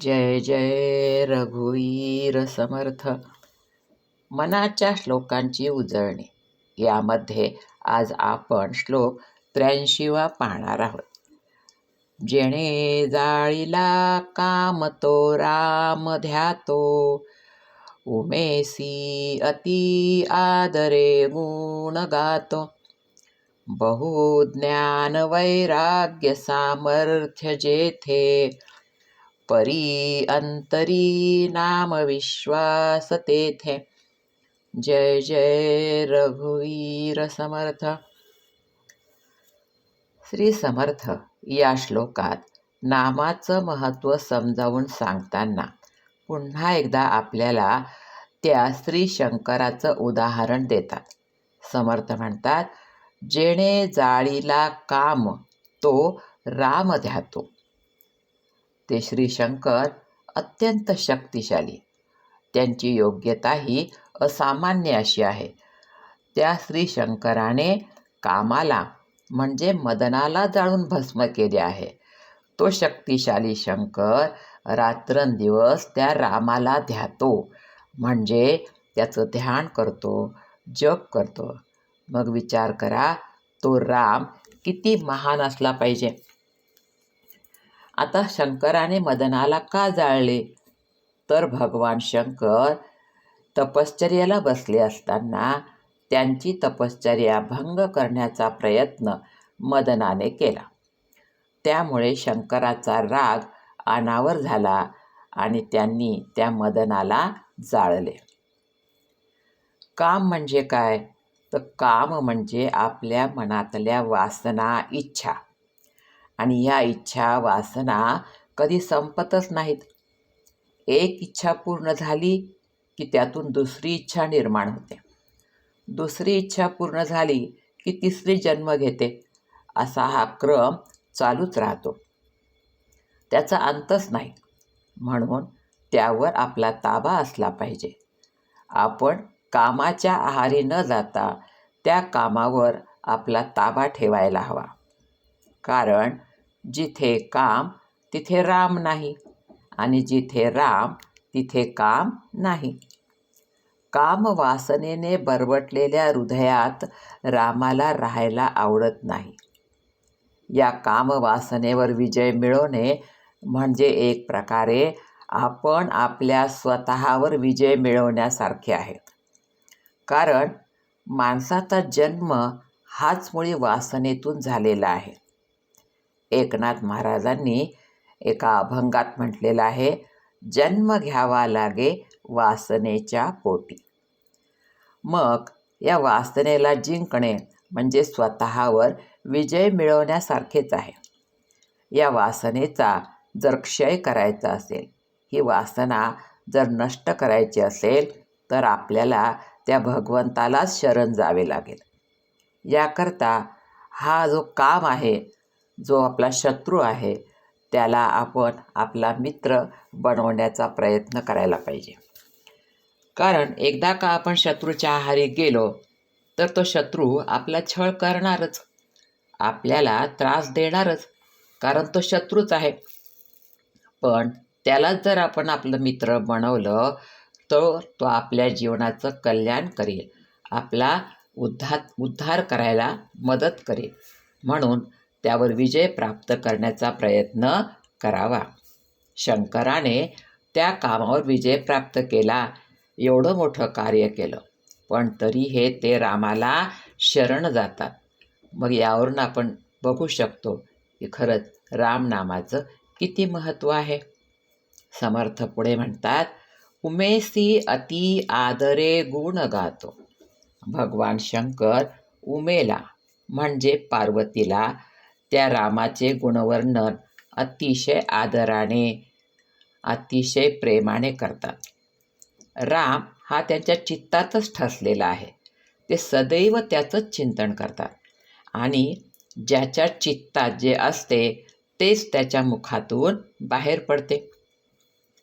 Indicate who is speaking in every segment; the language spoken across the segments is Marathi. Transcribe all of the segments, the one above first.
Speaker 1: जय जय रघुवीर समर्थ. मनाच्या श्लोकांची उजळणी. यामध्ये आज आपण श्लोक त्र्याऐंशीवा पाहणार आहोत. जेणे जाळीला काम तो राम ध्यातो. उमेसी अति आदरे गुण गातो. बहुज्ञान वैराग्य सामर्थ्य जेथे परी अंतरी नाम विश्वास तेथे. जय जय रघुवीर समर्थ. श्री समर्थ या श्लोकात नामाचं महत्त्व समजावून सांगताना पुन्हा एकदा आपल्याला त्या श्री शंकराचं उदाहरण देतात. समर्थ म्हणतात जेणे जाळीला काम तो राम ध्यातो. ते श्री शंकर अत्यंत शक्तिशाली. त्यांची योग्यता ही असामान्य अशी आहे. त्या श्री शंकराने कामाला म्हणजे मदनाला जाळून भस्म केले आहे. तो शक्तिशाली शंकर रात्रंदिवस त्या रामाला ध्यातो म्हणजे त्याचं ध्यान करतो जप करतो. मग विचार करा तो राम किती महान असला पाहिजे. आता शंकराने मदनाला का जाळले? तर भगवान शंकर तपश्चर्याला बसले असताना त्यांची तपश्चर्या भंग करण्याचा प्रयत्न मदनाने केला. त्यामुळे शंकराचा राग अनावर झाला आणि त्यांनी त्या मदनाला जाळले. काम म्हणजे काय? तर काम म्हणजे आपल्या मनातल्या वासना इच्छा. आणि ह्या इच्छा वासना कधी संपतच नाहीत. एक इच्छा पूर्ण झाली की त्यातून दुसरी इच्छा निर्माण होते. दुसरी इच्छा पूर्ण झाली की तिसरी जन्म घेते असा हा क्रम चालूच राहतो. त्याचा अंतच नाही. म्हणून त्यावर आपला ताबा असला पाहिजे. आपण कामाच्या आहारी न जाता त्या कामावर आपला ताबा ठेवायला हवा. कारण जिथे काम तिथे राम नाही. आणि जिथे राम तिथे काम नाही. काम वासनेने बरवटलेल्या हृदयात रामाला राहायला आवडत नाही. या काम वासनेवर विजय मिळवणे म्हणजे एक प्रकारे आपण आपल्या स्वतःवर विजय मिळवण्यासारखे आहे. कारण माणसाचा जन्म हाच मुळी वासनेतून झालेला आहे. एकनाथ महाराजांनी एका अभंगात म्हटलेलं आहे जन्म घ्यावा लागे वासनेच्या पोटी. मग या वासनेला जिंकणे म्हणजे स्वतःवर विजय मिळवण्यासारखेच आहे. या वासनेचा जर क्षय करायचा असेल ही वासना जर नष्ट करायची असेल तर आपल्याला त्या भगवंतालाच शरण जावे लागेल. याकरता हा जो काम आहे जो आपला शत्रू आहे त्याला आपण आपला मित्र बनवण्याचा प्रयत्न करायला पाहिजे. कारण एकदा का आपण शत्रूच्या आहारी गेलो तर तो शत्रू आपला छळ करणारच. आपल्याला त्रास देणारच कारण तो शत्रूच आहे. पण त्यालाच जर आपण आपलं मित्र बनवलं तर तो आपल्या जीवनाचं कल्याण करेल. आपला उद्धार उद्धार करायला मदत करेल. म्हणून त्यावर विजय प्राप्त करण्याचा प्रयत्न करावा. शंकराने त्या कामावर विजय प्राप्त केला. एवढं मोठं कार्य केलं. पण तरी हे ते रामाला शरण जातात. मग यावरून आपण बघू शकतो की खरंच रामनामाचं किती महत्त्व आहे. समर्थ पुढे म्हणतात उमेसी अति आदरे गुण गातो. भगवान शंकर उमेला म्हणजे पार्वतीला त्या रामाचे गुणवर्णन अतिशय आदराने अतिशय प्रेमाने करतात. राम हा त्यांच्या चित्तातच ठसलेला आहे. ते सदैव त्याचंच चिंतन करतात आणि ज्याच्या चित्तात जे असते तेच त्याच्या मुखातून बाहेर पडते.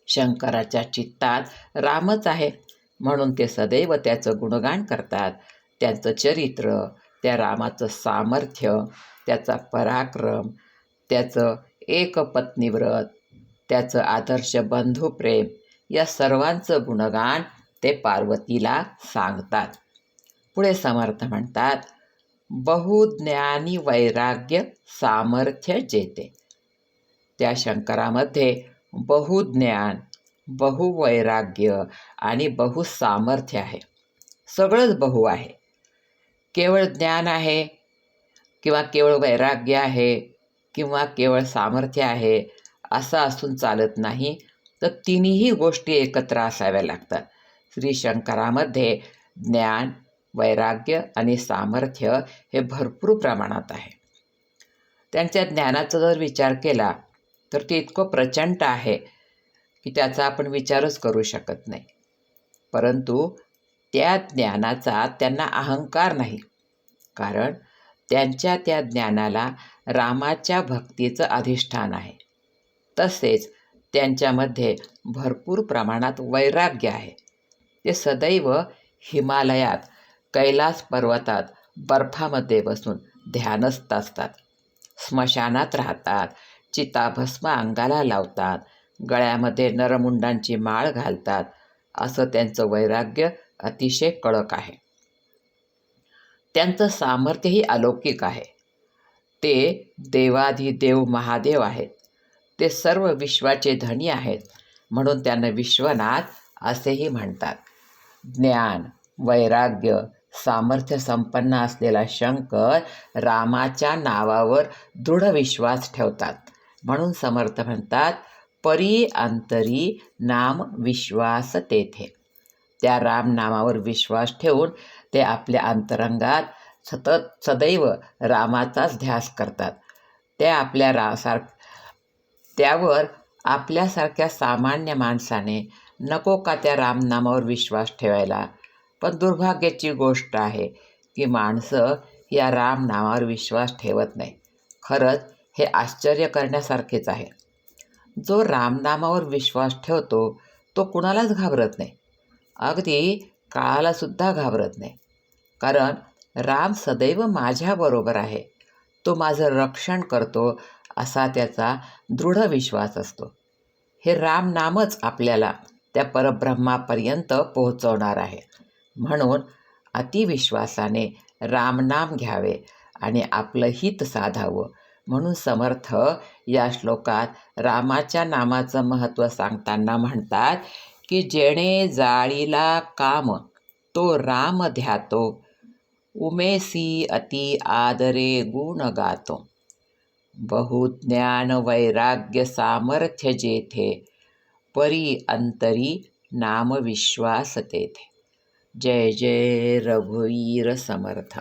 Speaker 1: शंकराच्या चित्तात रामच आहे म्हणून ते सदैव त्याचं गुणगान करतात. त्यांचं चरित्र त्या रामाचं सामर्थ्य त्याचा पराक्रम त्याचं एकपत्नीव्रत त्याचं आदर्श बंधू प्रेम या सर्वांचं गुणगान ते पार्वतीला सांगतात. पुढे समर्थ म्हणतात बहुज्ञानी वैराग्य सामर्थ्य जेते. त्या शंकरामध्ये बहुज्ञान बहुवैराग्य आणि बहुसामर्थ्य आहे. सगळंच बहु आहे. केवळ ज्ञान आहे किंवा केवळ वैराग्य आहे किंवा केवळ सामर्थ्य आहे असं असून चालत नाही तर तिन्ही गोष्टी एकत्र असाव्या लागतात. श्री शंकरामध्ये ज्ञान वैराग्य आणि सामर्थ्य हे भरपूर प्रमाणात आहे. त्यांच्या ज्ञानाचा जर विचार केला तर ते इतकं प्रचंड आहे की त्याचा आपण विचारच करू शकत नाही. परंतु त्या ज्ञानाचा त्यांना अहंकार नाही. कारण त्यांच्या त्या ज्ञानाला रामाच्या भक्तीचं अधिष्ठान आहे. तसेच त्यांच्यामध्ये भरपूर प्रमाणात वैराग्य आहे. ते सदैव हिमालयात कैलास पर्वतात बर्फामध्ये बसून ध्यानस्थ असतात. स्मशानात राहतात चिताभस्म अंगाला लावतात गळ्यामध्ये नरमुंडांची माळ घालतात असं त्यांचं वैराग्य अतिशय कडक आहे. त्यांचं सामर्थ्यही अलौकिक आहे. ते देवाधिदेव महादेव आहेत. ते सर्व विश्वाचे धनी आहेत म्हणून त्यांना विश्वनाथ असेही म्हणतात. ज्ञान वैराग्य सामर्थ्य संपन्न असलेला शंकर रामाच्या नावावर दृढ विश्वास ठेवतात. म्हणून समर्थ म्हणतात परी अंतरी नाम विश्वास तेथे. त्या राम नामावर विश्वास ठेवून ते आपल्या अंतरंगात सतत सदैव रामाचाच ध्यास करतात. ते आपल्या रा सार त्यावर आपल्यासारख्या सामान्य माणसाने नको का त्या रामनामावर विश्वास ठेवायला? पण दुर्भाग्याची गोष्ट आहे की माणसं या रामनामावर विश्वास ठेवत नाही. खरंच हे आश्चर्य करण्यासारखेच आहे. जो रामनामावर विश्वास ठेवतो तो कुणालाच घाबरत नाही. अगदी काळालासुद्धा घाबरत नाही. कारण राम सदैव माझ्याबरोबर आहे. तो माझं रक्षण करतो असा त्याचा दृढ विश्वास असतो. हे रामनामच आपल्याला त्या परब्रह्मापर्यंत पोहोचवणार आहे. म्हणून अतिविश्वासाने रामनाम घ्यावे आणि आपलं हित साधावं म्हणून समर्थ या श्लोकात रामाच्या नामाचं महत्त्व सांगताना म्हणतात की जेणे जाळीला काम तो राम ध्यातो. उमेसी अति आदरे गुण गातो. बहुज्ञान वैराग्य सामर्थ्य जेथे परी अंतरी नाम विश्वास तेथे. जय जय रघुवीर समर्थ.